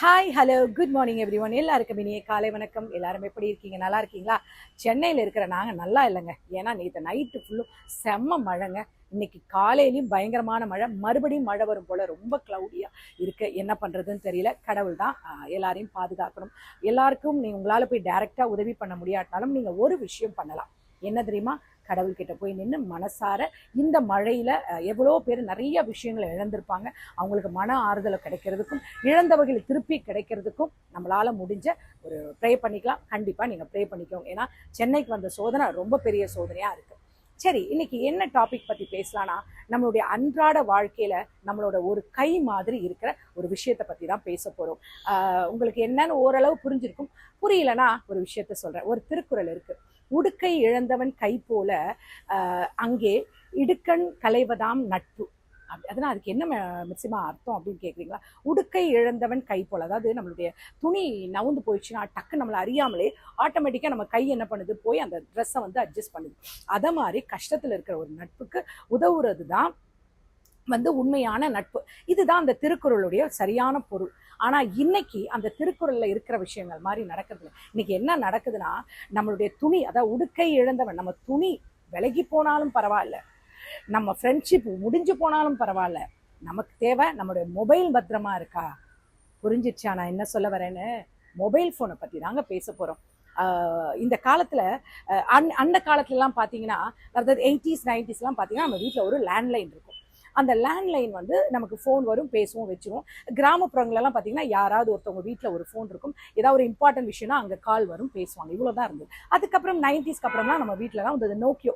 Hi hello good morning everyone எல்லாருக்கும் இனிய காலை வணக்கம். எல்லாரும் எப்படி இருக்கீங்க? நல்லா இருக்கீங்களா? சென்னையில் இருக்கிற நாங்கள் நல்லா இல்லைங்க. ஏன்னா நேற்று நைட்டு ஃபுல்லும் செம்ம மழைங்க. இன்னைக்கு காலையிலையும் பயங்கரமான மழை. மறுபடியும் மழை வரும் போல் ரொம்ப க்ளவுடியாக இருக்குது என்ன பண்ணுறதுன்னு தெரியல. கடவுள் தான் எல்லாரையும் பாதுகாக்கணும். எல்லாருக்கும் நீ உங்களால் போய் டைரெக்டாக உதவி பண்ண முடியாட்டாலும் நீங்கள் ஒரு விஷயம் பண்ணலாம். என்ன தெரியுமா? கடவுள்கிட்ட போய் நின்று மனசார இந்த மழையில் எவ்வளோ பேர் நிறைய விஷயங்களை இழந்திருப்பாங்க. அவங்களுக்கு மன ஆறுதலை கிடைக்கிறதுக்கும் இழந்தவர்கள் திருப்பி கிடைக்கிறதுக்கும் நம்மளால் முடிஞ்ச ஒரு ப்ரே பண்ணிக்கலாம். கண்டிப்பாக நீங்கள் ப்ரே பண்ணிக்கோங்க. ஏன்னா சென்னைக்கு வந்த சோதனை ரொம்ப பெரிய சோதனையாக இருக்குது சரி இன்னைக்கு என்ன டாபிக் பற்றி பேசலாம்னா நம்மளுடைய அன்றாட வாழ்க்கையில் நம்மளோட ஒரு கை மாதிரி இருக்கிற ஒரு விஷயத்தை பற்றி தான் பேச போகிறோம் உங்களுக்கு என்னன்னு ஓரளவு புரிஞ்சிருக்கும். புரியலனா ஒரு விஷயத்த சொல்கிறேன் ஒரு திருக்குறள் இருக்குது உடுக்கை இழந்தவன் கை போல அங்கே இடுக்கண் கலைவதாம் நட்பு. அதனால் அதுக்கு என்ன மிச்சமாக அர்த்தம் அப்படின்னு கேட்குறீங்களா உடுக்கை இழந்தவன் கை போல் அதாவது நம்மளுடைய துணி நவுந்து போயிடுச்சுன்னா டக்கு நம்மளை அறியாமலே ஆட்டோமேட்டிக்காக நம்ம கை என்ன பண்ணுது? போய் அந்த ட்ரெஸ்ஸை வந்து அட்ஜஸ்ட் பண்ணுது. அதை மாதிரி கஷ்டத்தில் இருக்கிற ஒரு நட்புக்கு உதவுறது தான் வந்து உண்மையான நட்பு. இதுதான் அந்த திருக்குறளுடைய சரியான பொருள். ஆனால் இன்னைக்கு அந்த திருக்குறளில் இருக்கிற விஷயங்கள் மாதிரி நடக்கிறதுல இன்னைக்கு என்ன நடக்குதுன்னா நம்மளுடைய துணி அதாவது உடுக்கை இழந்தவன் நம்ம துணி விலகி போனாலும் பரவாயில்ல. நம்ம ஃப்ரெண்ட்ஷிப் முடிஞ்சு போனாலும் பரவாயில்ல. நமக்கு தேவை நம்மளுடைய மொபைல் பத்திரமா இருக்கா? புரிஞ்சிச்சா நான் என்ன சொல்ல வரேன்னு? மொபைல் ஃபோனை பற்றி தாங்க பேச போகிறோம் இந்த காலத்தில் அந் அந்த காலத்துலலாம் பார்த்தீங்கன்னா அதாவது எயிட்டிஸ் நைன்டிஸ்லாம் பார்த்தீங்கன்னா நம்ம வீட்டில் ஒரு லேண்ட்லைன் இருக்கும். அந்த லேண்ட்லைன் வந்து நமக்கு ஃபோன் வரும் பேசுவோம் வச்சுருவோம். கிராமப்புறங்களெல்லாம் பார்த்தீங்கன்னா யாராவது ஒருத்தவங்க வீட்டில் ஒரு ஃபோன் இருக்கும். ஏதாவது ஒரு இம்பார்ட்டன்ட் விஷயம்னா அங்கே கால் வரும் பேசுவாங்க. இவ்வளோ தான் இருந்தது. அதுக்கப்புறம் நைன்டிஸ்க்கு அப்புறம்லாம் நம்ம வீட்டிலலாம் வந்து வந்தது நோக்கியோ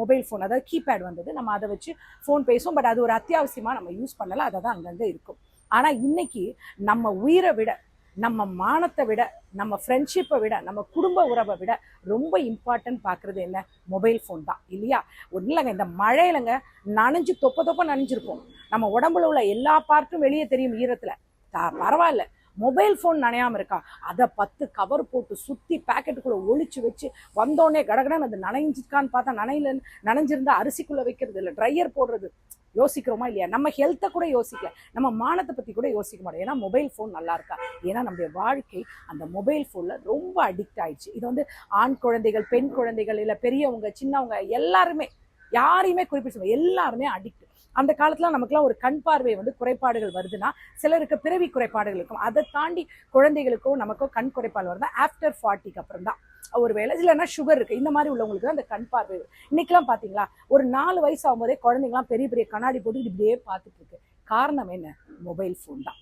மொபைல் ஃபோன் அதாவது கீபேட் வந்தது. நம்ம அதை வச்சு ஃபோன் பேசுவோம். பட் அது ஒரு அத்தியாவசியமாக நம்ம யூஸ் பண்ணலை. அதை தான் அங்கங்கே இருக்கும். ஆனால் இன்னைக்கு நம்ம உயிரை விட நம்ம மானத்தை விட நம்ம ஃப்ரெண்ட்ஷிப்பை விட நம்ம குடும்ப உறவை விட ரொம்ப இம்பார்ட்டன்ட் பார்க்குறது என்ன? மொபைல் ஃபோன் தான். இல்லையா? ஒன்றும் இல்லைங்க இந்த மழையிலங்க நனைஞ்சு தொப்ப தொப்ப நனைஞ்சிருப்போம். நம்ம உடம்புல உள்ள எல்லா பார்ட்டும் வெளியே தெரியும் ஈரத்தில். பரவாயில்ல. மொபைல் ஃபோன் நனையாமல் இருக்கா? அதை பத்து கவர் போட்டு சுற்றி பேக்கெட்டுக்குள்ளே ஒழிச்சு வச்சு வந்தோடனே கடகடன் அது நனைஞ்சிருக்கான்னு பார்த்தா நனையில நனைஞ்சிருந்தா அரிசிக்குள்ளே வைக்கிறது இல்லை ட்ரையர் போடுறது. யோசிக்கிறோமா இல்லையா? நம்ம ஹெல்த்தை கூட யோசிக்கல. நம்ம மானத்தை பற்றி கூட யோசிக்க மாட்டோம். ஏன்னா மொபைல் ஃபோன் நல்லா இருக்கா? ஏன்னா நம்முடைய வாழ்க்கை அந்த மொபைல் ஃபோனில் ரொம்ப அடிக்ட் ஆயிடுச்சு. இது வந்து ஆண் குழந்தைகள் பெண் குழந்தைகள் இல்லை பெரியவங்க சின்னவங்க எல்லாருமே யாரையுமே குறிப்பிட்டு எல்லாருமே அடிக்ட் அந்த காலத்தில் நமக்குலாம் ஒரு கண் பார்வை வந்து குறைபாடுகள் வருதுன்னா சிலருக்கு பிறவி குறைபாடுகள் இருக்கும். அதை தாண்டி குழந்தைகளுக்கும் நமக்கோ கண் குறைபாடு வருதா ஆஃப்டர் ஃபார்ட்டிக்கு அப்புறம் தான் ஒரு வேலை இல்லைன்னா சுகர் இருக்குது இந்த மாதிரி உள்ளவங்களுக்கு தான் அந்த கண் பார்வை இன்றைக்கெலாம் இன்னைக்கெல்லாம் ஒரு நாலு வயசு ஆகும்போதே குழந்தைங்களாம் பெரிய பெரிய கண்ணாடி போட்டு இப்படியே பார்த்துட்டு இருக்கு. காரணம் என்ன? மொபைல் ஃபோன் தான்.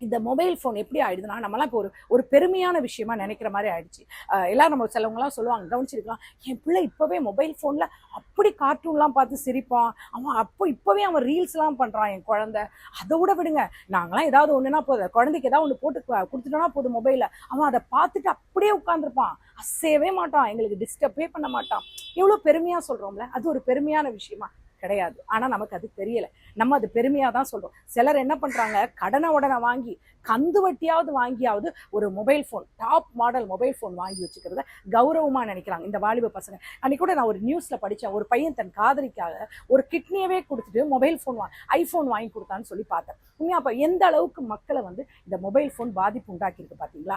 இந்த மொபைல் ஃபோன் எப்படி ஆயிடுதுன்னா நம்மலாம் இப்போ ஒரு ஒரு பெருமையான விஷயமா நினைக்கிற மாதிரி ஆயிடுச்சு. அஹ் எல்லாரும் நம்ம சிலவங்கலாம் சொல்லுவாங்க கவனிச்சிருக்கலாம் என் பிள்ளை இப்போவே மொபைல் ஃபோனில் அப்படி கார்ட்டூன்லாம் பார்த்து சிரிப்பான். அவன் அப்போ இப்போவே அவன் ரீல்ஸ்லாம் பண்ணுறான் என் குழந்தை. அதை விட விடுங்க. நாங்களாம் ஏதாவது ஒன்றுனா போதும். குழந்தைக்கு ஏதாவது ஒன்று போட்டு கொடுத்துட்டோன்னா போதும் மொபைலில் அவன் அதை பார்த்துட்டு அப்படியே உட்காந்துருப்பான் அசையவே மாட்டான். எங்களுக்கு டிஸ்டர்பே பண்ண மாட்டான். எவ்வளோ பெருமையாக சொல்கிறோம்ல அது ஒரு பெருமையான விஷயமா. கிடையாது. ஆனால் நமக்கு அது தெரியலை. நம்ம அது பெருமையாக தான் சொல்கிறோம் சிலர் என்ன பண்ணுறாங்க கடனை உடனே வாங்கி கந்து வட்டியாவது வாங்கியாவது ஒரு mobile phone top model mobile phone வாங்கி வச்சுக்கிறத கௌரவமாக நினைக்கிறாங்க. இந்த வாலிப பசங்க. அன்னைக்கு கூட நான் ஒரு நியூஸில் படித்தேன் ஒரு பையன் தன் காதலிக்காக ஒரு கிட்னியவே கொடுத்துட்டு மொபைல் ஃபோன் வா ஐஃபோன் வாங்கி கொடுத்தான்னு சொல்லி பார்த்தேன். உண்மையாக அப்போ எந்த அளவுக்கு மக்களை வந்து இந்த மொபைல் ஃபோன் பாதிப்பு உண்டாக்கியிருக்கு பார்த்தீங்களா?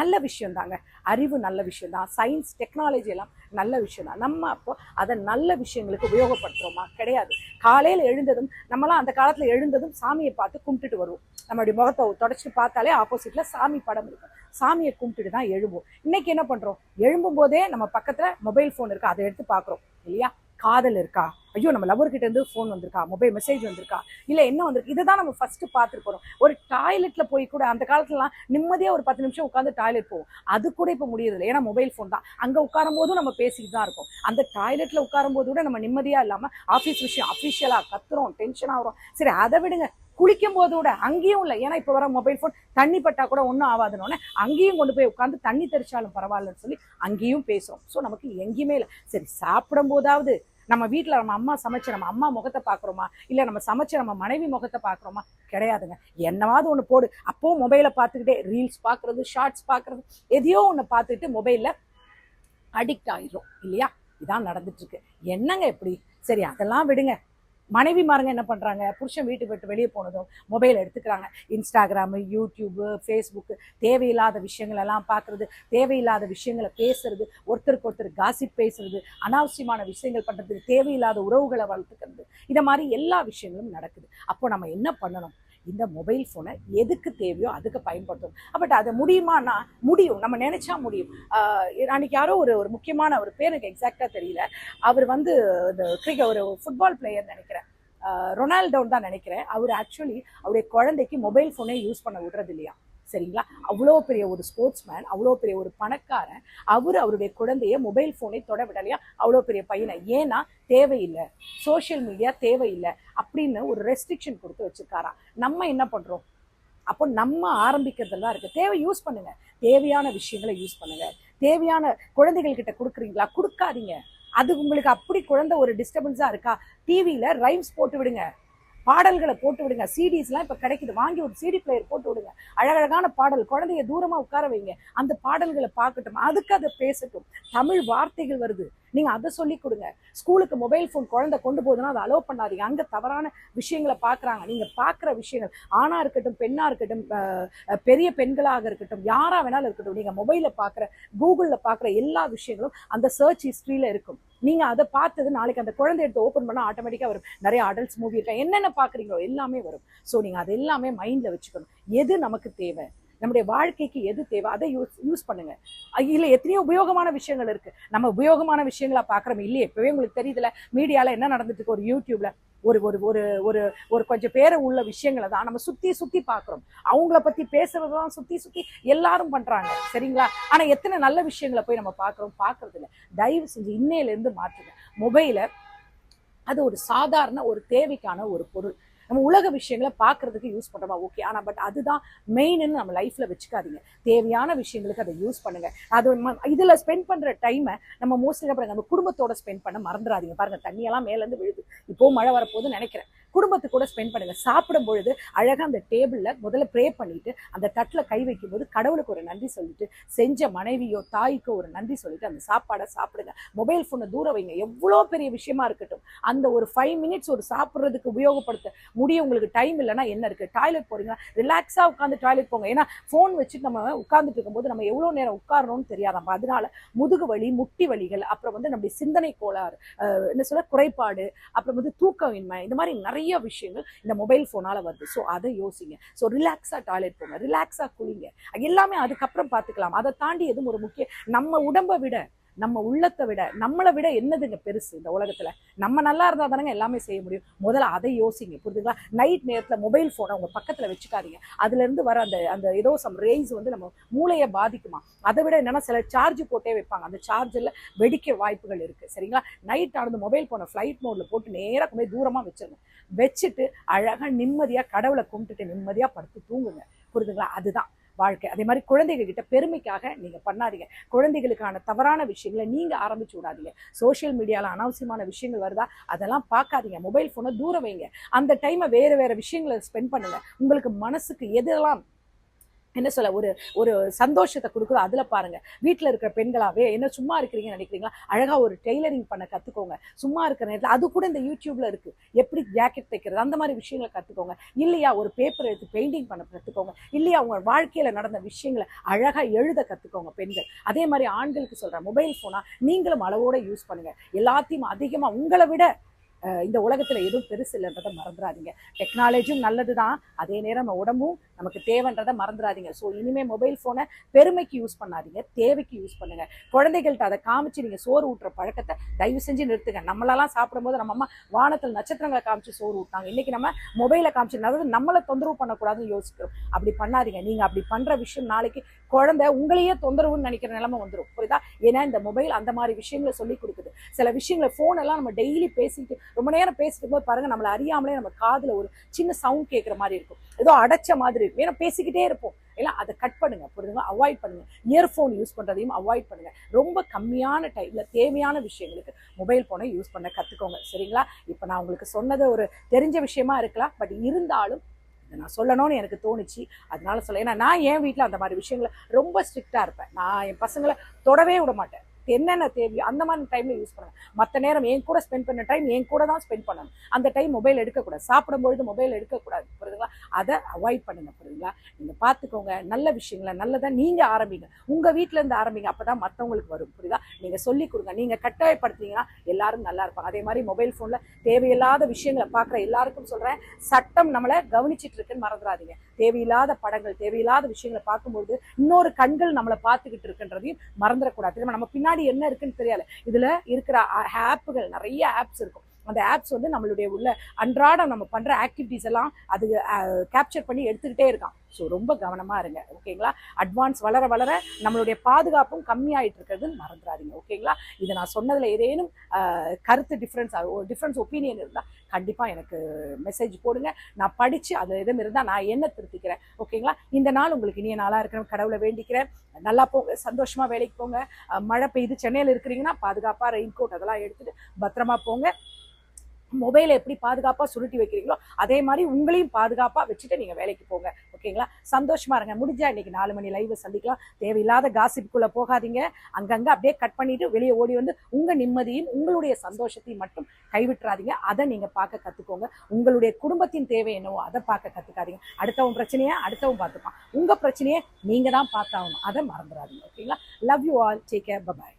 நல்ல விஷயம் தாங்க. அறிவு நல்ல விஷயம் தான். சயின்ஸ் டெக்னாலஜி எல்லாம் நல்ல விஷயம் தான். நம்ம அப்போ அதை நல்ல விஷயங்களுக்கு உபயோகப்படுத்துகிறோமா கிடையாது. காலையில் எழுந்ததும் நம்மளாம் அந்த காலத்தில் எழுந்ததும் சாமியை பார்த்து கும்பிட்டுட்டு வருவோம். நம்மளுடைய முகத்தை தொடச்சிட்டு பார்த்தாலே ஆப்போசிட்டில் சாமி படம் இருக்கும். சாமியை கும்பிட்டுட்டு தான் எழும்போம் இன்னைக்கு என்ன பண்ணுறோம் எழும்பும் போதே நம்ம பக்கத்தில் மொபைல் ஃபோன் இருக்குது அதை எடுத்து பார்க்குறோம். இல்லையா? காதல் இருக்கா? ஐயோ நம்ம லவர்கிட்ட இருந்து ஃபோன் வந்திருக்கா? மொபைல் மெசேஜ் வந்திருக்கா? இல்லை என்ன வந்திருக்கு? இதை தான் நம்ம ஃபஸ்ட்டு பார்த்துருக்கோம் ஒரு டாய்லெட்டில் போய் கூட அந்த காலத்துலலாம் நிம்மதியாக ஒரு பத்து நிமிஷம் உட்காந்து டாய்லெட் போவோம். அது கூட இப்போ முடியறதில்லை. ஏன்னா மொபைல் ஃபோன் தான். அங்கே உட்காரும் போதும் நம்ம பேசிக்கிட்டு தான் இருக்கோம். அந்த டாய்லெட்டில் உட்காரும் போது கூட நம்ம நிம்மதியாக இல்லாமல் ஆஃபீஸ் விஷயம் அஃபிஷியலாக கத்துறோம் டென்ஷன் ஆகிறோம். சரி அதை விடுங்க. குளிக்கும் போது கூட அங்கேயும் இல்லை. ஏன்னா இப்போ வர மொபைல் ஃபோன் தண்ணி பட்டா கூட ஒன்றும் ஆகாதுன்னு அங்கேயும் கொண்டு போய் உட்காந்து தண்ணி தெரிச்சாலும் பரவாயில்லன்னு சொல்லி அங்கேயும் பேசுகிறோம் ஸோ நமக்கு எங்கேயுமே இல்லை. சரி சாப்பிடும் போதாவது நம்ம வீட்டில் நம்ம அம்மா சமைச்சு நம்ம அம்மா முகத்தை பார்க்குறோமா இல்லை நம்ம சமைச்சு நம்ம மனைவி முகத்தை பார்க்குறோமா கிடையாதுங்க. என்னவாவது ஒன்று போடு. அப்போவும் மொபைலை பார்த்துக்கிட்டே ரீல்ஸ் பார்க்குறது ஷார்ட்ஸ் பார்க்குறது எதையோ ஒன்று பார்த்துக்கிட்டு மொபைலில் அடிக்ட் ஆகிரும் இல்லையா? இதான் நடந்துட்டுருக்கு என்னங்க எப்படி சரி அதெல்லாம் விடுங்க. மனைவிமாருங்க என்ன பண்ணுறாங்க புருஷன் வீட்டுக்கு விட்டு வெளியே போனதும் மொபைல் எடுத்துக்கிறாங்க. இன்ஸ்டாகிராமு யூடியூப்பு ஃபேஸ்புக்கு தேவையில்லாத விஷயங்களெல்லாம் பார்க்குறது தேவையில்லாத விஷயங்களை பேசுறது ஒருத்தருக்கு ஒருத்தர் காசிப் பேசுறது அனாவசியமான விஷயங்கள் பண்ணுறது தேவையில்லாத உறவுகளை வளர்த்துக்கிறது. இந்த மாதிரி எல்லா விஷயங்களும் நடக்குது. அப்போ நம்ம என்ன பண்ணணும்? இந்த மொபைல் ஃபோனை எதுக்கு தேவையோ அதுக்கு பயன்படுத்தணும் பட் அது முடியுமானா முடியும். நம்ம நினைச்சா முடியும். அன்னைக்கு யாரோ ஒரு ஒரு முக்கியமான ஒரு பேர் எனக்கு எக்ஸாக்டாக தெரியல. அவர் வந்து இந்த கிரிக்கெட் ஒரு ஃபுட்பால் பிளேயர் நினைக்கிறேன். ரொனால்டோன் ரொனால்டோன்னு தான் நினைக்கிறேன். அவர் ஆக்சுவலி அவருடைய குழந்தைக்கு மொபைல் ஃபோனே யூஸ் பண்ண விடுறது இல்லையா? சரிங்களா? அவ்வளோ பெரிய ஒரு ஸ்போர்ட்ஸ் மேன் அவ்வளோ பெரிய ஒரு பணக்காரன். அவர் அவருடைய குழந்தைய மொபைல் ஃபோனை தொட விடலையா? அவ்வளோ பெரிய பையனை. ஏன்னா தேவையில்லை. சோஷியல் மீடியா தேவையில்லை அப்படின்னு ஒரு ரெஸ்ட்ரிக்ஷன் கொடுத்து வச்சுருக்காராம் நம்ம என்ன பண்ணுறோம் அப்போ நம்ம ஆரம்பிக்கிறதுல தான் இருக்குது தேவை யூஸ் பண்ணுங்கள் தேவையான விஷயங்களை யூஸ் பண்ணுங்கள் தேவையான குழந்தைகள்கிட்ட கொடுக்குறீங்களா? கொடுக்காதீங்க. அது உங்களுக்கு அப்படி குழந்தை ஒரு டிஸ்டர்பன்ஸாக இருக்கா? டிவியில் ரைம்ஸ் போட்டு விடுங்க. பாடல்களை போட்டு விடுங்க. சிடிஸ்லாம் இப்போ கிடைக்குது. வாங்கி ஒரு சிடி பிளேயர் போட்டு விடுங்க. அழகழகான பாடல் குழந்தைய தூரமாக உட்கார வைங்க. அந்த பாடல்களை பார்க்கட்டும். அதுக்கு அதை பேசட்டும். தமிழ் வார்த்தைகள் வருது. நீங்கள் அதை சொல்லி கொடுங்க. ஸ்கூலுக்கு மொபைல் ஃபோன் குழந்தை கொண்டு போகுதுன்னா அதை அலோவ் பண்ணாதீங்க. அங்கே தவறான விஷயங்களை பார்க்குறாங்க. நீங்கள் பார்க்குற விஷயங்கள் ஆணாக இருக்கட்டும் பெண்ணாக இருக்கட்டும் பெரிய பெண்களாக இருக்கட்டும் யாராக வேணாலும் இருக்கட்டும் நீங்கள் மொபைலில் பார்க்குற கூகுளில் பார்க்குற எல்லா விஷயங்களும் அந்த சர்ச் ஹிஸ்ட்ரியில் இருக்கும். நீங்க அதை பார்த்தது நாளைக்கு அந்த குழந்தை எடுத்து ஓப்பன் பண்ணால் ஆட்டோமேட்டிக்காக வரும். நிறைய அடல்ட்ஸ் மூவி இருக்கா? என்னென்ன பாக்குறீங்களோ எல்லாமே வரும். ஸோ நீங்க அது எல்லாமே மைண்டில் வச்சுக்கணும். எது நமக்கு தேவை? நம்முடைய வாழ்க்கைக்கு எது தேவை? அதை யூஸ் யூஸ் பண்ணுங்க. இல்லை எத்தனையோ உபயோகமான விஷயங்கள் இருக்கு. நம்ம உபயோகமான விஷயங்களா பாக்குறோம் இல்லையே? இப்பவே உங்களுக்கு தெரியுதுல மீடியால என்ன நடந்துட்டு இருக்கு? ஒரு யூடியூப்ல ஒரு ஒரு ஒரு ஒரு ஒரு கொஞ்சம் பேரை உள்ள விஷயங்களை தான் நம்ம சுற்றி சுற்றி பார்க்குறோம். அவங்கள பற்றி பேசுகிறதெல்லாம் சுற்றி சுற்றி எல்லாரும் பண்ணுறாங்க சரிங்களா? ஆனால் எத்தனை நல்ல விஷயங்களை போய் நம்ம பார்க்குறோம்? பார்க்குறதில்ல. தயவு செஞ்சு இன்னையிலேருந்து மாற்றுங்க. மொபைலை அது ஒரு சாதாரண ஒரு தேவைக்கான ஒரு பொருள். நம்ம உலக விஷயங்களை பார்க்கறதுக்கு யூஸ் பண்ணுறோமா ஓகே ஆனால் பட் அதுதான் மெயின்னு நம்ம லைஃப்பில் வச்சுக்காதீங்க. தேவையான விஷயங்களுக்கு அதை யூஸ் பண்ணுங்கள் அது இதில் ஸ்பெண்ட் பண்ணுற டைமை நம்ம மோஸ்ட்லி பாருங்க நம்ம குடும்பத்தோட ஸ்பெண்ட் பண்ண மறந்துடாதீங்க பாருங்கள் தண்ணியெல்லாம் மேலேருந்து விழுது. இப்போ மழை வரப்போகுதுன்னு நினைக்கிறேன். குடும்பத்து கூட ஸ்பெண்ட் பண்ணுங்க. சாப்பிடும் பொழுது அழகாக அந்த டேபிளில் முதல்ல ப்ரே பண்ணிட்டு அந்த தட்டில் கை வைக்கும்போது கடவுளுக்கு ஒரு நன்றி சொல்லிட்டு செஞ்ச மனைவியோ தாய்க்கோ ஒரு நன்றி சொல்லிட்டு அந்த சாப்பாடை சாப்பிடுங்க. மொபைல் ஃபோனை தூர வைங்க. எவ்வளோ பெரிய விஷயமா இருக்கட்டும். அந்த ஒரு ஃபைவ் மினிட்ஸ் ஒரு சாப்பிட்றதுக்கு உபயோகப்படுத்த முடிய உங்களுக்கு டைம் இல்லைன்னா என்ன இருக்குது டாய்லெட் போகிறீங்கன்னா ரிலாக்ஸாக உட்காந்து டாய்லெட் போங்க. ஏன்னா ஃபோன் வச்சுட்டு நம்ம உட்காந்துட்டு இருக்கும்போது நம்ம எவ்வளோ நேரம் உட்காரணும்னு தெரியாதாம் அதனால முதுகு வலி முட்டி வலிகள் அப்புறம் வந்து நம்முடைய சிந்தனை கோளாறு என்ன சொல்ல குறைபாடு அப்புறம் வந்து தூக்கமின்மை இந்த மாதிரி நிறைய விஷயங்கள் இந்த மொபைல் ஃபோனால வருது. ஸோ அதை யோசிங்க. ஸோ ரிலாக்ஸாக டாய்லெட் போங்க. ரிலாக்ஸாக குளிங்க. எல்லாமே அதுக்கப்புறம் பார்த்துக்கலாம். அதை தாண்டி எதுவும் ஒரு முக்கிய நம்ம உடம்பை விட நம்ம உள்ளத்தை விட நம்மளை விட என்னதுங்க பெருசு இந்த உலகத்தில்? நம்ம நல்லா இருந்தால் தானங்க எல்லாமே செய்ய முடியும். முதல்ல அதை யோசிங்க புரியுதுங்களா நைட் நேரத்தில் மொபைல் ஃபோனை உங்கள் பக்கத்தில் வச்சுக்காதீங்க. அதுலேருந்து வர அந்த அந்த ஏதோ சம் ரேஞ்ச் வந்து நம்ம மூளையை பாதிக்குமா? அதை விட என்னென்னா சில சார்ஜ் போட்டே வைப்பாங்க. அந்த சார்ஜில் வெடிக்க வாய்ப்புகள் இருக்குது சரிங்களா? நைட் ஆனது மொபைல் போனை ஃப்ளைட் மோடில் போட்டு நேராக கொண்டு போய் தூரமாக வச்சிருங்க. வச்சுட்டு அழகாக நிம்மதியாக கடவுளை கும்பிட்டுட்டு நிம்மதியாக படுத்து தூங்குங்க. புரியுதுங்களா அதுதான். வாழ்க்கை. அதே மாதிரி குழந்தைகள்கிட்ட பெருமைக்காக நீங்கள் பண்ணாதீங்க. குழந்தைகளுக்கான தவறான விஷயங்களை நீங்கள் ஆரம்பிச்சு விடாதீங்க. சோஷியல் மீடியாவில் அனாவசியமான விஷயங்கள் வருதா? அதெல்லாம் பார்க்காதீங்க. மொபைல் ஃபோனை தூர வைங்க. அந்த டைமை வேறு வேறு விஷயங்களை ஸ்பெண்ட் பண்ணுங்க. உங்களுக்கு மனசுக்கு எதெல்லாம் என்ன சொல்ல ஒரு ஒரு சந்தோஷத்தை கொடுக்குதோ. அதில் பாருங்கள் வீட்டில் இருக்கிற பெண்களாகவே என்ன சும்மா இருக்கிறீங்கன்னு நினைக்கிறீங்களா? அழகாக ஒரு டெய்லரிங் பண்ண கற்றுக்கோங்க சும்மா இருக்கிற நேரத்தில் அது கூட இந்த யூடியூப்பில் இருக்குது எப்படி ஜாக்கெட் தைக்கிறது அந்த மாதிரி விஷயங்களை கற்றுக்கோங்க இல்லையா ஒரு பேப்பர் எடுத்து பெயிண்டிங் பண்ண கற்றுக்கோங்க இல்லையா உங்கள் வாழ்க்கையில் நடந்த விஷயங்களை அழகாக எழுத கற்றுக்கோங்க பெண்கள். அதே மாதிரி ஆண்களுக்கு சொல்கிறேன் மொபைல் ஃபோனாக நீங்களும் அளவோடு யூஸ் பண்ணுங்கள் எல்லாத்தையும் அதிகமாக உங்களை விட இந்த உலகத்தில் எதுவும் பெருசு இல்லைன்றதை மறந்துடாதீங்க டெக்னாலஜியும் நல்லது தான் அதே நேரம் நம்ம உடம்பும் நமக்கு தேவைன்றதை மறந்துடாதீங்க ஸோ இனிமேல் மொபைல் ஃபோனை பெருமைக்கு யூஸ் பண்ணாதீங்க. தேவைக்கு யூஸ் பண்ணுங்கள் குழந்தைகள்கிட்ட அதை காமிச்சு நீங்கள் சோறு ஊட்டுற பழக்கத்தை தயவு செஞ்சு நிறுத்துங்க. நம்மளெல்லாம் சாப்பிடும்போது நம்ம அம்மா வானத்தில் நட்சத்திரங்களை காமிச்சு சோறு ஊட்டாங்க இன்றைக்கி நம்ம மொபைலை காமிச்சு அதாவது நம்மளை தொந்தரவு பண்ணக்கூடாதுன்னு யோசிக்கிறோம். அப்படி பண்ணாதீங்க. நீங்கள் அப்படி பண்ணுற விஷயம் நாளைக்கு குழந்தை உங்களையே தொந்தரவுன்னு நினைக்கிற நிலமை வந்துடும் புரியுதா? ஏன்னா இந்த மொபைல் அந்த மாதிரி விஷயங்களை சொல்லி கொடுக்குது. சில விஷயங்களை ஃபோன் எல்லாம் நம்ம டெய்லி பேசிட்டு ரொம்ப நேரம் பேசிட்டு போது பாருங்க நம்மள அறியாமலே நம்ம காதுல ஒரு சின்ன சவுண்ட் கேட்குற மாதிரி இருக்கும். ஏதோ அடைச்ச மாதிரி இருக்கும். ஏன்னா பேசிக்கிட்டே இருப்போம். இல்லை அதை கட் பண்ணுங்க புரியுதுங்க அவாய்ட் பண்ணுங்க. இயர்ஃபோன் யூஸ் பண்ணுறதையும் அவாய்ட் பண்ணுங்க. ரொம்ப கம்மியான டைம்ல தேவையான விஷயங்களுக்கு மொபைல் போனை யூஸ் பண்ண கற்றுக்கோங்க சரிங்களா? இப்போ நான் உங்களுக்கு சொன்னது ஒரு தெரிஞ்ச விஷயமா இருக்கலாம். பட் இருந்தாலும் இதை நான் சொல்லணும்னு எனக்கு தோணுச்சு. அதனால சொல்ல ஏன்னா நான் என் வீட்டில் அந்த மாதிரி விஷயங்களை ரொம்ப ஸ்ட்ரிக்டாக இருப்பேன். நான் என் பசங்களை தொடவே விட மாட்டேன். என்னென்ன தேவையோ அந்த மாதிரி டைமில் யூஸ் பண்ணுங்கள் மற்ற நேரம் என் கூட ஸ்பெண்ட் பண்ண டைம் என் கூட தான் ஸ்பெண்ட் பண்ணணும். அந்த டைம் மொபைல் எடுக்கக்கூடாது. சாப்பிடும்பொழுது மொபைல் எடுக்கக்கூடாது. புரியுதுங்களா? அதை அவாய்ட் பண்ணுங்க. புரியுதுங்களா? நீங்கள் பார்த்துக்கோங்க. நல்ல விஷயங்களை நல்லதாக நீங்கள் ஆரம்பிங்க. உங்கள் வீட்டிலேருந்து இருந்து ஆரம்பிங்க. அப்பதான் மற்றவங்களுக்கு வரும். புரியுதா? நீங்கள் சொல்லி கொடுங்க. நீங்கள் கட்டாயப்படுத்துனீங்கன்னா எல்லாரும் நல்லா இருப்பாங்க. அதே மாதிரி மொபைல் ஃபோனில் தேவையில்லாத விஷயங்களை பார்க்குற எல்லாருக்கும் சொல்கிறேன் சட்டம் நம்மளை கவனிச்சிட்டு இருக்குன்னு மறந்துடாதீங்க. தேவையில்லாத படங்கள் தேவையில்லாத விஷயங்களை பார்க்கும்போது இன்னொரு கண்கள் நம்மளை பார்த்துக்கிட்டு இருக்குன்றதையும் மறந்துடக்கூடாது. திரும்ப நம்ம பின்னாடி என்ன இருக்குன்னு தெரியாது இதுல இருக்கிற ஆப்புகள் நிறைய ஆப்ஸ் இருக்கும். அந்த ஆப்ஸ் வந்து நம்மளுடைய உள்ள அன்றாடம் நம்ம பண்ணுற ஆக்டிவிட்டிஸ் எல்லாம் அது கேப்சர் பண்ணி எடுத்துக்கிட்டே இருக்கான். ஸோ ரொம்ப கவனமாக இருங்க ஓகேங்களா அட்வான்ஸ் வளர வளர நம்மளுடைய பாதுகாப்பும் கம்மியாயிட்டு இருக்கிறதுன்னு மறந்துடாதீங்க ஓகேங்களா இதை நான் சொன்னதில் ஏதேனும் கருத்து டிஃப்ரென்ஸ் டிஃப்ரென்ஸ் ஒப்பீனியன் இருந்தால் கண்டிப்பாக எனக்கு மெசேஜ் போடுங்க. நான் படித்து அது எதுவும் இருந்தால் நான் என்ன திருத்திக்கிறேன் ஓகேங்களா இந்த நாள் உங்களுக்கு இனிய நாளாக இருக்கணும். கடவுளை வேண்டிக்கிறேன். நல்லா போங்க சந்தோஷமாக வேலைக்கு போங்க. மழை பெய்யுது சென்னையில் இருக்கிறீங்கன்னா பாதுகாப்பாக ரெயின் கோட் அதெல்லாம் எடுத்துகிட்டு பத்திரமா போங்க. மொபைலை எப்படி பாதுகாப்பாக சுருட்டி வைக்கிறீங்களோ அதே மாதிரி உங்களையும் பாதுகாப்பாக வச்சுட்டு நீங்கள் வேலைக்கு போங்க. ஓகேங்களா? சந்தோஷமா இருங்க. முடிஞ்சால் இன்றைக்கி நாலு மணி லைவை சந்திக்கலாம். தேவையில்லாத காசிப்புக்குள்ளே போகாதீங்க. அங்கங்கே அப்படியே கட் பண்ணிவிட்டு வெளியே ஓடி வந்து உங்கள் நிம்மதியும் உங்களுடைய சந்தோஷத்தையும் மட்டும் கைவிட்டுறாதீங்க. அதை நீங்கள் பார்க்க கற்றுக்கோங்க உங்களுடைய குடும்பத்தின் தேவை என்னவோ அதை பார்க்க கற்றுக்காதீங்க அடுத்தவன் பிரச்சனையை அடுத்தவன் பார்த்துப்பான். உங்கள் பிரச்சனையை நீங்கள் தான் பார்த்தாகணும். அதை மறந்துடாதீங்க. ஓகேங்களா? Love you all take care bye bye